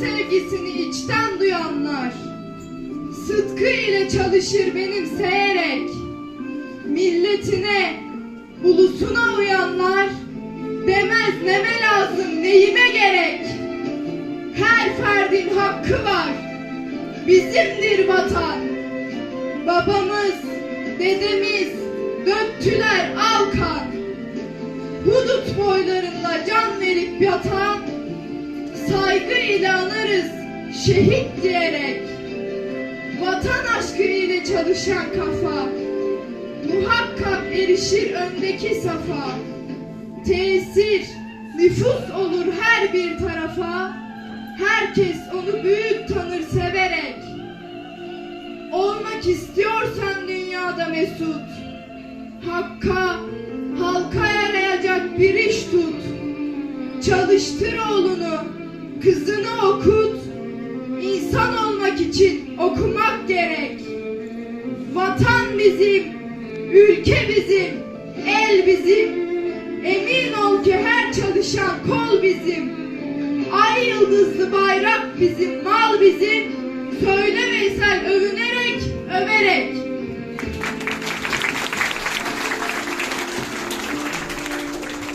sevgisini içten duyanlar. Sıtkı ile çalışır benimseyerek Milletine, ulusuna uyanlar. Demez neme lazım, neyime gerek? Her ferdin hakkı var. Bizimdir vatan. Babamız, dedemiz döktüler alkan. Hudut boylarında can verip yatan Saygı ile anarız şehit diyerek. Vatan aşkı ile çalışan kafa Muhakkak erişir öndeki safa. Tesir, nüfus olur her bir tarafa. Herkes onu büyük tanır severek. Olmak istiyorsan dünyada mesut. Hakka, halka yarayacak bir iş tut. Çalıştır oğlunu, kızını okut. İnsan olmak için okumak gerek. Vatan bizim, ülke bizim, el bizim. Emin ol ki her çalışan kol bizim. Ay yıldızlı bayrak bizim, mal bizim. Söyle Veysel övünerek, överek